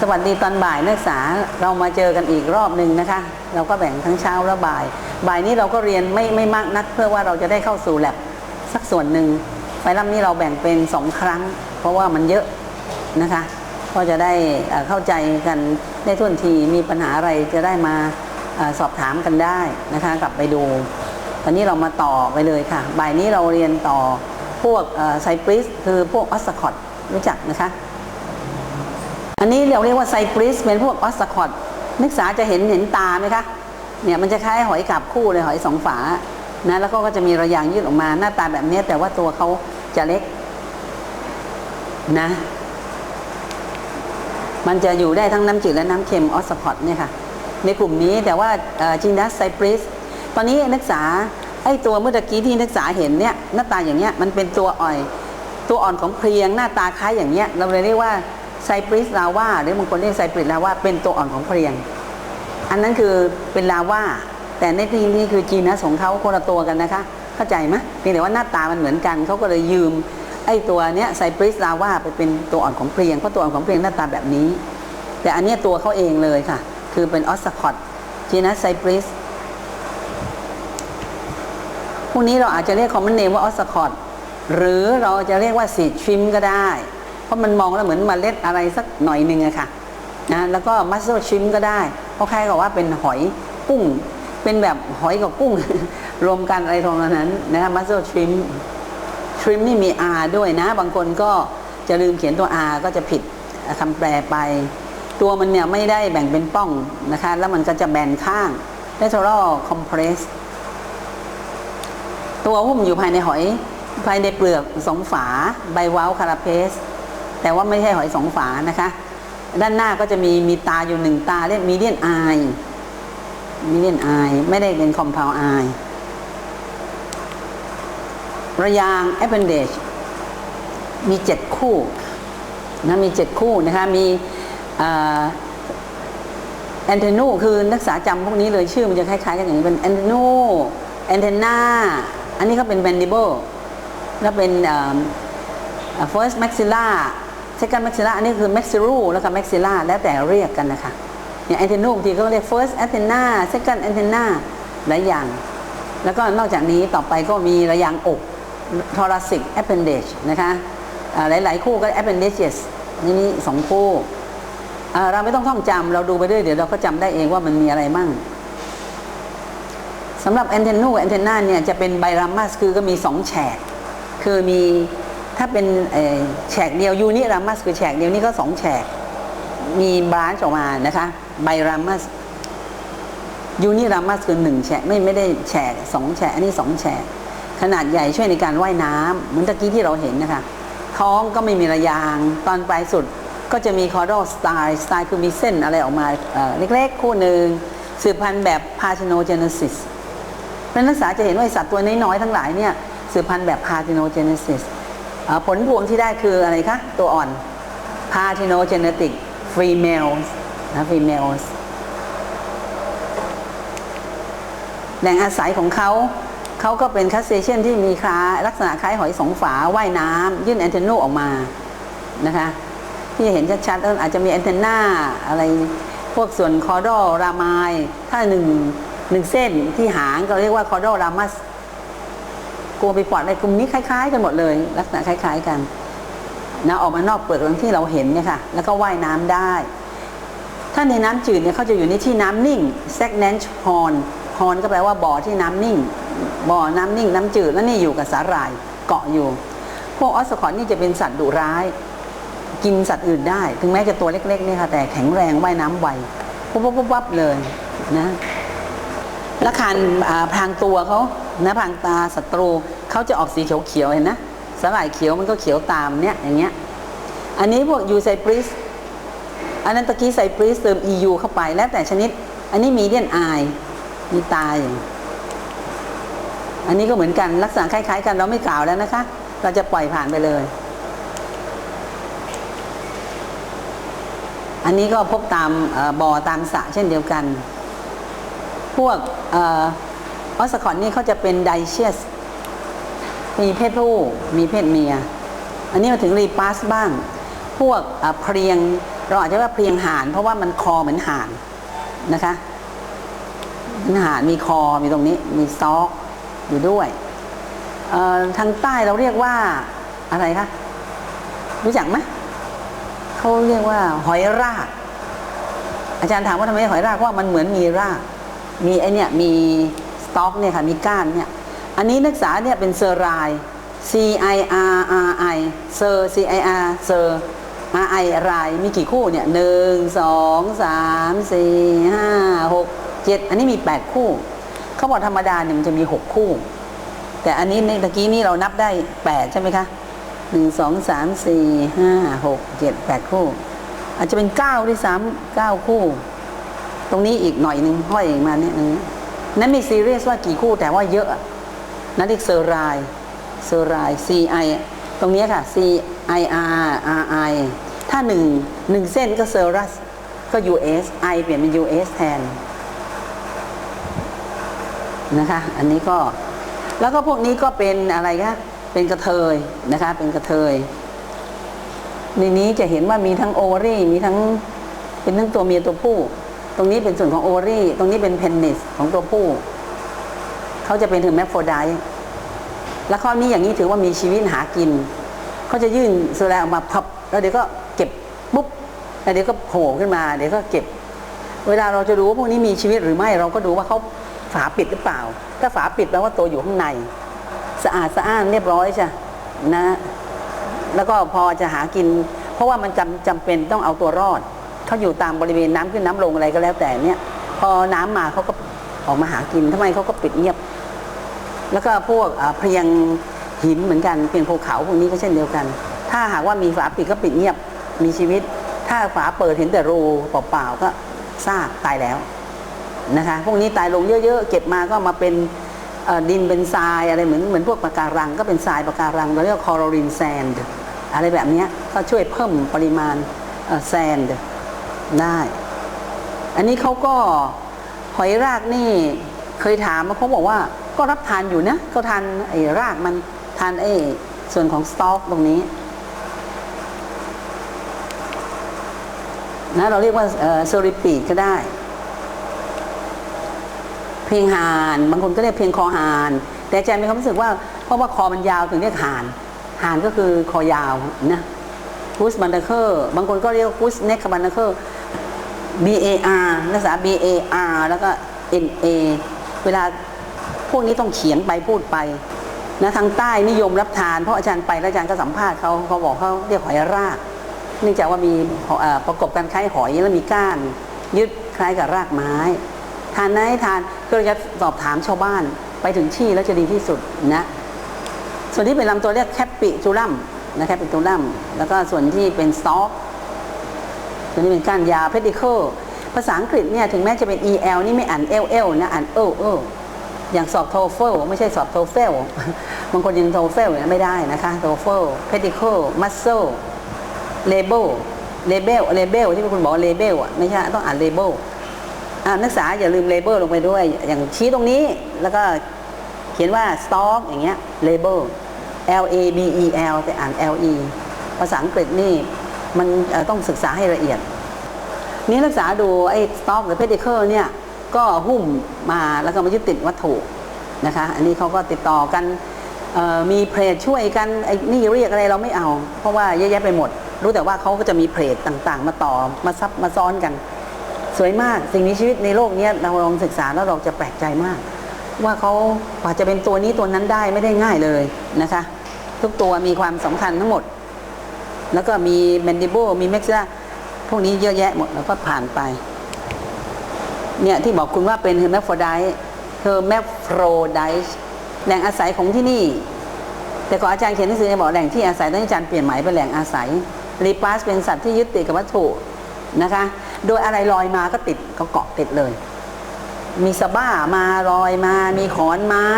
สวัสดีตอนบ่ายนักศึกษาเรามาเจอกันอีกรอบหนึ่งนะคะ เราก็แบ่งทั้งเช้าและบ่าย บ่ายนี้เราก็เรียนไม่ไม่มากนัก เพื่อว่าเราจะได้เข้าสู่แลบสักส่วนหนึ่งไฟลัมนี้เราแบ่งเป็นสองครั้ง เพราะว่ามันเยอะนะคะ ก็จะได้เข้าใจกันได้ท่วนทีมีปัญหาอะไรจะได้มาอสอบถามกันได้นะคะ กลับไปดู ตอนนี้เรามาต่อไปเลยค่ะ บ่ายนี้เราเรียนต่อพวกไซปริสคือพวกออสคอตรู้จักนะคะ อันนี้เราเรียกว่าไซปริสเป็นพวกออสคอตนักศึกษาจะเห็นเห็นตาไหมคะเนี่ยมันจะคล้ายหอยกาบคู่เลยหอยสองฝานะแล้วก็จะมีระยางยืดออกมาหน้าตาแบบนี้แต่ว่าตัวเขาจะเล็กนะ มันจะอยู่ได้ทั้งน้ำจืดและน้ำเค็มออสคอตเนี่ยค่ะ ในกลุ่มนี้แต่ว่าจินดัสไซปริสตอนนี้นักศึกษาไอ้ตัวเมื่อกี้ที่นักศึกษาเห็นเนี่ยหน้าตาอย่างเงี้ยมันเป็นตัวอ่อย ตัวอ่อนของเพลียงหน้าตาคล้ายอย่างเงี้ยเราเลยเรียกว่า ไซปริสลาวาหรือบางคนเรียกไซปริสลาวาเป็นตัวอ่อนของเพลียง อันนั้นคือเป็นลาวาแต่ในที่นี้คือจีนัสของเขาคนละตัวกันนะคะ เข้าใจไหมเพียงแต่ว่าหน้าตามันเหมือนกันเขาก็เลยยืมไอ้ตัวเนี้ยไซปริสลาวาไปเป็นตัวอ่อนของเพลียงเพราะตัวอ่อนของเพลียงหน้าตาแบบนี้ แต่อันนี้ตัวเขาเองเลยค่ะ คือเป็นออสคอตจีนัสไซปริสพวกนี้เราอาจจะเรียกคอมมอนเนมว่าออสคอตหรือเราจะเรียกว่าสีทริมก็ได้ ราะมันมองแล้วเหมือนมเมล็ดอะไรสักหน่อยหนึ่งอะค่ะนะแล้วก็มัสโซทริมก็ได้เพราะใครกับว่าเป็นหอยกุ้ง เป็นแบบหอยกับกุ้ง รวมกันอะไรตรงนั้นนะมัสโซทริมทริมนี่มี R ด้วยนะ บางคนก็จะลืมเขียนตัว R ก็จะผิดคำแปลไป ตัวมันเนี่ยไม่ได้แบ่งเป็นป้องนะคะ แล้วมันก็จะแบนข้าง lateral compress ตัวหุ้มอยู่ภายในหอย ภายในเปลือกสองฝา ใบว้าวคาราเพส แต่ว่าไม่ใช่หอยสองฝานะคะ ด้านหน้าก็จะมีมีตาอยู่หนึ่งตาเรียกมีเดียนไอมีเดียนไอไม่ได้เป็นคอมเพลไอระยาง appendage มีเจ็ดคู่นะมีเจ็ดคู่นะคะมีแอนเทนูคือนักศึกษาจำพวกนี้เลยชื่อมันจะคล้ายๆกันอย่างนี้เป็นแอนเทนูแอนเทนาอันนี้ก็เป็น mandible แล้วเป็น first maxilla second maxilla อันนี้คือ maxillu แล้วก็ maxilla แล้วแต่เรียกกันนะคะอย่าง antenna บางทีก็เรียก first antenna second antenna หลายอย่าง แล้วก็นอกจากนี้ต่อไปก็มีระยางอก thoracic appendage นะคะหลาย ๆ คู่ก็ appendages นี่นี่สองคู่เราไม่ต้องท่องจำเราดูไปเรื่อยเดี๋ยวเราก็จำได้เองว่ามันมีอะไรมั่งสำหรับแอนเทนูแอนเทนาเนี่ยจะเป็นไบรามัสคือก็มีสองแฉกคือมี ถ้าเป็นแฉกเดียวยูนิรามัสคือแฉกเดียวนี่ก็สองแฉก มีบรานช์ออกมานะคะไบรามัสยูนิรามัสคือหนึ่งแฉกไม่ไม่ได้แฉกสองแฉกอันนี้สองแฉกขนาดใหญ่ช่วยในการว่ายน้ำเหมือนตะกี้ที่เราเห็นนะคะ ท้องก็ไม่มีระยาง ตอนปลายสุดก็จะมีคอร์ดอลสไตล์สไตล์คือมีเส้นอะไรออกมาเล็กๆ คู่หนึ่งสืบพันธุ์แบบพา t ิโนเจเนซิสเป็นนักศึกษาจะเห็นว่าสัตว์ตัวน้อยๆทั้งหลายเนี่ยสืบพันธุ์แบบ parthenogenesis ผลพวงที่ได้คืออะไรคะ ตัวอ่อน parthenogenetic females นะ females แหล่งอาศัยของเขาเขาก็เป็นคัสเซชียนที่มีคล้าลักษณะคล้ายหอยสองฝาว่ายน้ำยื่นแอนเทนูออกมานะคะ ที่เห็นชัดๆอาจจะมีแอนเทนาอะไรพวกส่วนคอร์ดอลรามาย ถ้าหนึ่งหนึ่งเส้นที่หางก็เรียกว่าคอร์ดอรามัส กลัวไปปอดในกลุ่มนี้คล้าย ๆ กันหมดเลย ลักษณะคล้าย ๆ กันนะออกมานอกเปลือกที่เราเห็นเนี่ยค่ะ แล้วก็ว่ายน้ำได้ ถ้าในน้ำจืดเนี่ยเขาจะอยู่ในที่น้ำนิ่ง stagnant pond pond ก็แปลว่าบ่อที่น้ำนิ่ง บ่อน้ำนิ่ง น้ำจืดแล้วนี่อยู่กับสาหร่ายเกาะอยู่ พวกออสคอตนี่จะเป็นสัตว์ดุร้าย กินสัตว์อื่นได้ ถึงแม้จะตัวเล็กๆเนี่ยค่ะ แต่แข็งแรงว่ายน้ำไวปุ๊บปุ๊บปุ๊บเลยนะแล้วคันพรางตัวเขา นะพรางตาศัตรูเขาจะออกสีเขียวๆเห็นนะสลายเขียวมันก็เขียวตามเนี่ยอย่างเงี้ยอันนี้พวกยูไซปริสอันนั้นตะกี้ไซปริสเติม EU เข้าไปแล้วแต่ชนิด อันนี้มีเดียนไอมีตาอย่างอันนี้ก็เหมือนกันลักษณะคล้ายๆกันเราไม่กล่าวแล้วนะคะ เราจะปล่อยผ่านไปเลย อันนี้ก็พบตามบ่อตามสระเช่นเดียวกัน พวก อสคอนนี่เขาจะเป็นไดเชียส มีเพศผู้ มีเพศเมีย อันนี้มาถึงรีปัสบ้าง พวกเพียง เราอาจจะว่าเพลียงห่าน เพราะว่ามันคอเหมือนห่านนะคะหมือนห่านมีคอ มีตรงนี้ มีซอกอยู่ด้วย ทางใต้เราเรียกว่าอะไรคะ รู้จักไหมเขาเรียกว่าหอยราก อาจารย์ถามว่าทำไมหอยรากเพราะว่ามันเหมือนมีราก มีไอเนี่ยมี ต็อกเนี่ยค่ะมีก้านเนี่ยอันนี้นักศึกษาเนี่ยเป็นเซอร์ไร C I R R I เซอร์ C I R เซอร์ R I รายมีกี่คู่เนี่ยหนึ่งสองสามสี่ห้าหกเจ็ดอันนี้มีแปดคู่เขาบอกธรรมดาเนี่ยมันจะมีหกคู่ แต่อันนี้ในตะกี้นี้เรานับได้แปดใช่ไหมคะหนึ่งสองสามสี่ห้าหกเจ็ดแปดคู่ อาจจะเป็นเก้าด้วยซ้ำเก้าคู่ ตรงนี้อีกหน่อยหนึ่งห้อยอีกมาเนี่ยนึง นั้นไม่ซีเรียสว่ากี่คู่แต่ว่าเยอะนั่นเรียกเซอร์ไรเซอร์ไร C I ตรงนี้ค่ะ C I R R I ถ้าหนึ่งหนึ่งเส้นก็เซอร์รัสก็ U S I เปลี่ยนเป็น U S แทนนะคะ อันนี้ก็แล้วก็พวกนี้ก็เป็นอะไรคะเป็นกระเทยนะคะ เป็นกระเทยในนี้จะเห็นว่ามีทั้งโอรี่มีทั้งเป็นทั้งตัวเมียตัวผู้ ตรงนี้เป็นส่วนของโอรี่ ตรงนี้เป็นเพนนิสของตัวผู้ เขาจะเป็นถึงแมฟโฟไดแล้วข้อนี้อย่างนี้ถือว่ามีชีวิตหากิน เขาจะยื่นโซแลออกมาพับ แล้วเดี๋ยวก็เก็บปุ๊บ แล้วเดี๋ยวก็โผล่ขึ้นมา เดี๋ยวก็เก็บ เวลาเราจะดูว่าพวกนี้มีชีวิตหรือไม่ เราก็ดูว่าเขาฝาปิดหรือเปล่า ถ้าฝาปิดแปลว่าตัวอยู่ข้างใน สะอาดสะอ้านเรียบร้อยใช่นะ แล้วก็พอจะหากิน เพราะว่ามันจำจำเป็นต้องเอาตัวรอด เขาอยู่ตามบริเวณน้ำขึ้นน้ำลงอะไรก็แล้วแต่เนี่ย พอน้ำมาเขาก็ออกมาหากินทำไมเขาก็ปิดเงียบ แล้วก็พวกเพียงหินเหมือนกันเพียงภูเขาพวกนี้ก็เช่นเดียวกัน ถ้าหากว่ามีฝาปิดก็ปิดเงียบมีชีวิต ถ้าฝาเปิดเห็นแต่รูเปล่าๆก็ซากตายแล้วนะคะพวกนี้ตายลงเยอะๆเก็บมาก็มาเป็นดินเป็นทรายอะไรเหมือนเหมือนพวกปะการัง ก็เป็นทรายปะการังเราเรียกคอโรลินแซนด์อะไรแบบนี้ก็ช่วยเพิ่มปริมาณแซนด์ ได้ อันนี้เขาก็หอยรากนี่เคยถามมาเขาบอกว่าก็รับทานอยู่นะก็ทานไอ้รากมันทานไอ้ส่วนของสต็อกตรงนี้นะเราเรียกว่าโซริปีก็ได้ เพียงหานบางคนก็เรียกเพียงคอหาน แต่อาจารย์มีความรู้สึกว่าเพราะว่าคอมันยาวถึงเรียกหานหานก็คือคอยาวนะกูสบันเดอร์เคอร์บางคนก็เรียกกูสเน็กบันเดอร์เคอร์ B A R นักศึกษา B A R แล้วก็ N A เวลาพวกนี้ต้องเขียนไปพูดไปนะทางใต้นิยมรับทานเพราะอาจารย์ไปแล้วอาจารย์ก็สัมภาษณ์เขาเขาบอกเขาเรียกหอยราก เนื่องจากว่ามีประกบกันคล้ายหอยแล้วมีก้าน ยึดคล้ายกับรากไม้ ทานได้ทานก็จะสอบถามชาวบ้านไปถึงที่แล้วจะดีที่สุดนะส่วนที่เป็นลำตัวเรียกแคปปิจูลัมนะแคปปิจูลัมแล้วก็ส่วนที่เป็นสต็อก ส่วนี้เป็นก้านยาวเพดิเคิลภาษาอังกฤษเนี่ยถึงแม้จะเป็น EL นี่ไม่อ่าน LL นะอ่าน O O อย่างสอบโทเฟลไม่ใช่สอบโทเฟลบางคนยังโทเฟลเนี่ยไม่ได้นะคะโทเฟลเพดิเคิลมัสเซลเลเบลเลเบลเลเบลที่คุณบอกเลเบลอะไม่ใช่ต้องอ่านเลเบลอ่านักศึกษาอย่าลืมเลเบลลงไปด้วย อย่างชี้ตรงนี้แล้วก็เขียนว่า stock อย่างเงี้ย label L A B E L แต่อ่าน L E ภาษาอังกฤษนี่ มันต้องศึกษาให้ละเอียด นี่นักษาดูไอ้ stock หรือ pedicle เนี่ยก็หุ้มมาแล้วก็มายึดติดวัตถุนะคะ อันนี้เขาก็ติดต่อกันมีเพลทช่วยกันไอ้นี่เรียกอะไรเราไม่เอา เพราะว่าเยอะแยะไปหมด รู้แต่ว่าเขาก็จะมีเพลทต่างๆ มาต่อมาซับมาซ้อนกัน สวยมากสิ่งมีชีวิตในโลกนี้เราลองศึกษาแล้วเราจะแปลกใจมาก ว่าเขากว่าจะเป็นตัวนี้ตัวนั้นได้ไม่ได้ง่ายเลยนะคะ ทุกตัวมีความสำคัญทั้งหมด แล้วก็มีแมนดิโบมีเม็กซ่าพวกนี้เยอะแยะหมดแล้วก็ผ่านไปเนี่ยที่บอกคุณว่าเป็นเฮอร์แมฟโฟไดเฮอร์แมฟโฟไดแหล่งอาศัยของที่นี่ แต่ก่อนอาจารย์เขียนหนังสือบอกแหล่งที่อาศัยต้อนนี้อาจารย์เปลี่ยนหมายเป็นแหล่งอาศัยรีปัสเป็นสัตว์ที่ยึดติดกับวัตถุนะคะ โดยอะไรลอยมาก็ติดก็เกาะติดเลย มีสบ้ามาลอยมา มีขอนไม้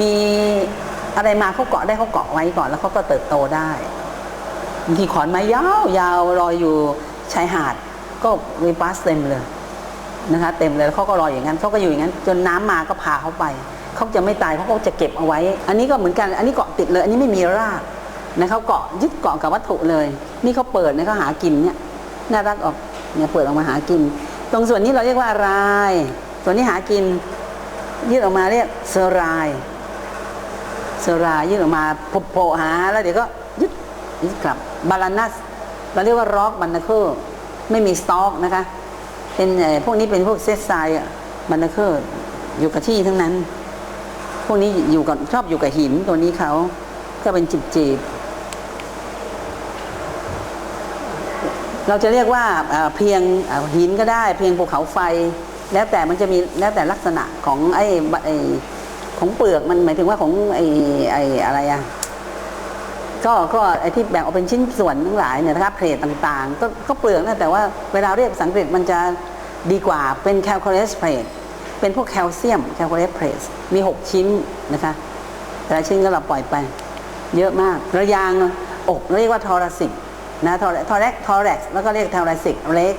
มีอะไรมาเขาเกาะได้เขาเกาะไว้ก่อนแล้วเขาก็เติบโตได้างทีขอนไม้ยาวยาวลอยอยู่ชายหาด ก็รีปัสเต็มเลยนะคะ เต็มเลยเขาก็ลอยอย่างนั้นเขาก็อยู่อย่างนั้น จนน้ำมาก็พาเขาไปเขาจะไม่ตายเขาก็จะเก็บเอาไว้ อันนี้ก็เหมือนกัน อันนี้เกาะติดเลย อันนี้ไม่มีรากนะเขาเกาะยึดเกาะกับวัตถุเลย นี่เขาเปิดนะเขาหากินเนี่ยน่ารักออกเนี่ยเปิดออกมาหากิน ตรงส่วนนี้เราเรียกว่ารายส่วนนี้หากินยืดออกมาเรียกเซรายเซร์รายยืดออกมาโผล่หาแล้วเดี๋ยวก็ ยึดยึดกลับบาลานัสเราเรียกว่าร็อกบันนาเคิลไม่มีสต็อกนะคะ เป็นพวกนี้เป็นพวกเซตไซบันนาเคิลอยู่กับที่ทั้งนั้น พวกนี้อยู่กับชอบอยู่กับหินตัวนี้เขาก็เป็นจีบจีบเราจะเรียกว่าเพียงหินก็ได้ เพียงภูเขาไฟ แล้วแต่มันจะมีแล้วแต่ลักษณะของไอ้ไอ้ของเปลือกมันหมายถึงว่าของไอ้ไอ้อะไรอะ ก็ก็ไอที่แบ่งออกเป็นชิ้นส่วนทั้งหลายเนี่ยนะครับเพลทต่างๆ ก็ก็เปลือกนะแต่ว่าเวลาเรียกภาษาอังกฤษมันจะดีกว่าเป็น calculus plate เป็นพวกแคลเซียม calculus plate มี 6 ชิ้นนะคะแต่ละชิ้นก็เราปล่อยไป เยอะมากระยางอกเรียกว่าทอราสิกนะทอทอแรกทอแร็กแล้วก็เรียกทอราสิกเล็ก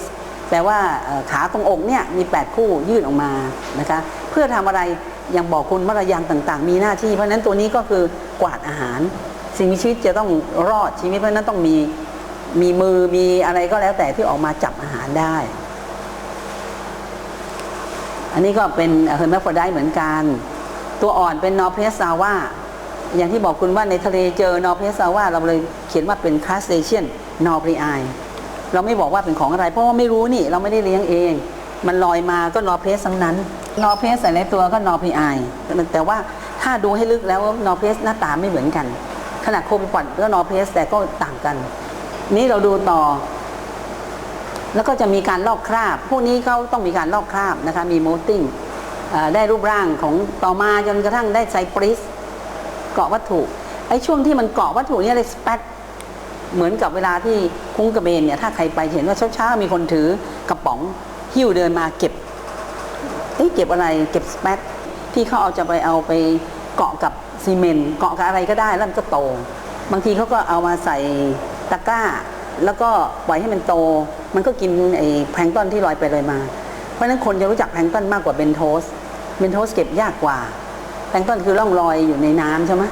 แปลว่าขาตรงอกเนี่ยมี 8 คู่ยื่นออกมานะคะเพื่อทำอะไรอย่างบอกคุณว่าระยางต่างๆ มีหน้าที่ เพราะฉะนั้นตัวนี้ก็คือกวาดอาหาร สิ่งมีชีวิตจะต้องรอดชีวิตเพราะนั้นต้องมีมีมือมีอะไรก็แล้วแต่ที่ออกมาจับอาหารได้ อันนี้ก็เป็นเฮอร์เมฟโรไดเหมือนกัน ตัวอ่อนเป็นนอร์เพสซาว่าอย่างที่บอกคุณว่าในทะเลเจอนอร์เพสซาว่าเราเลยเขียนว่าเป็นคลาสเ a เชียนนอร์ i ไอเราไม่บอกว่าเป็นของอะไร เพราะว่าไม่รู้นี่เราไม่ได้เลี้ยงเอง มันลอยมาก็นอร์เพสทั้งนั้น นอร์เพสแต่ละตัวก็นอร์ i ไอแต่ว่าถ้าดูให้ลึกแล้วนอร์เพสหน้าตาไม่เหมือนกัน ขนาดโคบิปอดก็นอเพสแต่ก็ต่างกัน นี่เราดูต่อ แล้วก็จะมีการลอกคราบ พวกนี้เขาต้องมีการลอกคราบนะคะ มีโมติ้งได้รูปร่างของต่อมาจนกระทั่งได้ไซปริสเกาะวัตถุ ไอ้ช่วงที่มันเกาะวัตถุนี่เรียสเปตเหมือนกับเวลาที่คุ้งกระเบนเนี่ยถ้าใครไปเห็นว่าเช้าๆมีคนถือกระป๋องหิ้วเดินมาเก็บเอ้เก็บอะไรเก็บสเปตที่เขาเอาจะไปเอาไป เกาะกับซีเมนต์เกาะกับอะไรก็ได้แล้วมันก็โต บางทีเขาก็เอามาใส่ตะกร้า แล้วก็ปล่อยให้มันโต มันก็กินไอ้แพลงต้นที่ลอยไปลอยมา เพราะฉะนั้นคนจะรู้จักแพลงต้นมากกว่าเบนโทสเบนโทสเก็บยากกว่าแพลงต้นคือร่องรอยอยู่ในน้ำใช่ไหม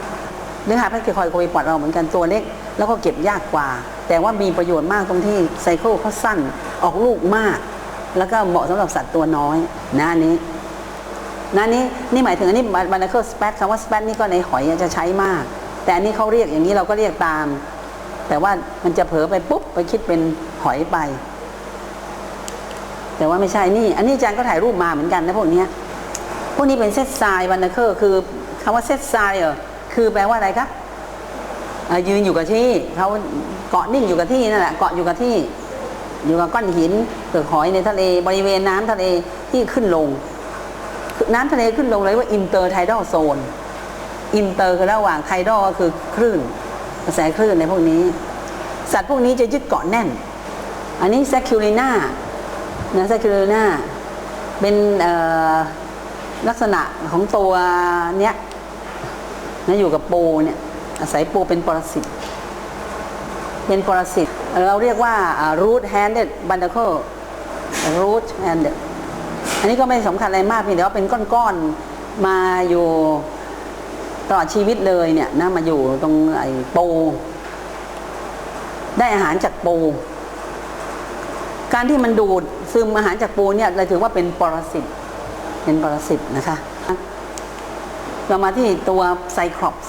เนื้อหาแพลงก์คอยโคยปอดเราเหมือนกันตัวเล็ก แล้วก็เก็บยากกว่า แต่ว่ามีประโยชน์มากตรงที่ไซเคิลเขาสั้นออกลูกมาก แล้วก็เหมาะสำหรับสัตว์ตัวน้อยนะอัน นี้นะนี่นี่หมายถึงอันนี้บานาเคิลสเปตคำว่าสเปตนี่ก็ในหอยจะใช้มาก แต่อันนี้เขาเรียกอย่างนี้เราก็เรียกตาม แต่ว่ามันจะเผลอไปปุ๊บไปคิดเป็นหอยไป แต่ว่าไม่ใช่นี่ อันนี้อาจารย์ก็ถ่ายรูปมาเหมือนกันนะพวกนี้พวกนี้เป็นเซตไซบานาเคิลคือคำว่าเซตไซเออคือแปลว่าอะไรครับยืนอยู่กับที่เขาเกาะนิ่งอยู่กับที่นั่นแหละเกาะอยู่กับที่ อยู่กับก้อนหินเปลือกหอยในทะเลบริเวณน้ำทะเลที่ขึ้นลง น้ำทะเลขึ้นลงเลยว่าอินเตอร์ไทดอลโซนอินเตอร์คือระหว่างไทดอลก็คือคลื่นกระแสคลื่นในพวกนี้ สัตว์พวกนี้จะยึดเกาะแน่น อันนี้แซคิลิน่านะแซคิลิน่าเป็นลักษณะของตัวเนี้ยนะอยู่กับปูเนี่ยอาศัยปูเป็นปรสิตเป็นปรสิตเราเรียกว่า root handed barnacle root handed อันนี้ก็ไม่สำคัญอะไรมากเพียงแต่ว่าเป็นก้อนๆมาอยู่ตลอดชีวิตเลยเนี่ยนะมาอยู่ตรงไอ้ปู ได้อาหารจากปู การที่มันดูดซึมอาหารจากปูเนี่ยเราถือว่าเป็นปรสิตเป็นปรสิตนะคะ เรามาที่ตัวไซครอปส์